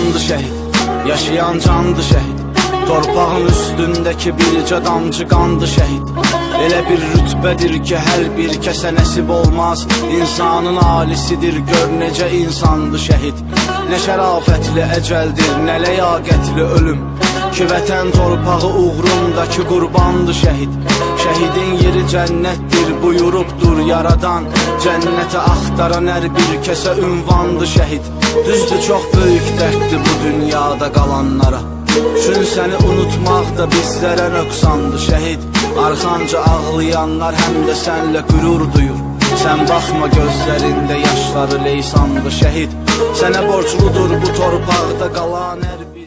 Candı şəhid, yaşayan candı şəhid. Torpağın üstündəki bircə damcı qandı şəhid. Elə bir rütbədir ki, hər bir kəsə nəsib olmaz. İnsanın alisidir, gör necə insandı şəhid. Nə şərafətli əcəldir, nə ləyaqətli ölüm. Ki vətən torpağı uğrundakı qurbandı şəhid. Şəhidin yeri cənnətdir, buyurubdur yaradan. Cənnəti axtaran hər bir kəsə ünvandı şəhid. Düzdür çox böyük dərddir bu dünyada qalanlara. Çün səni unutmaq da bizlərə nöqsandı şəhid. Arxanca ağlayanlar həm də sənlə qürur duyur. Sən baxma gözlərində yaşları leysandı şəhid. Sənə borcludur bu torpaqda qalan hər bir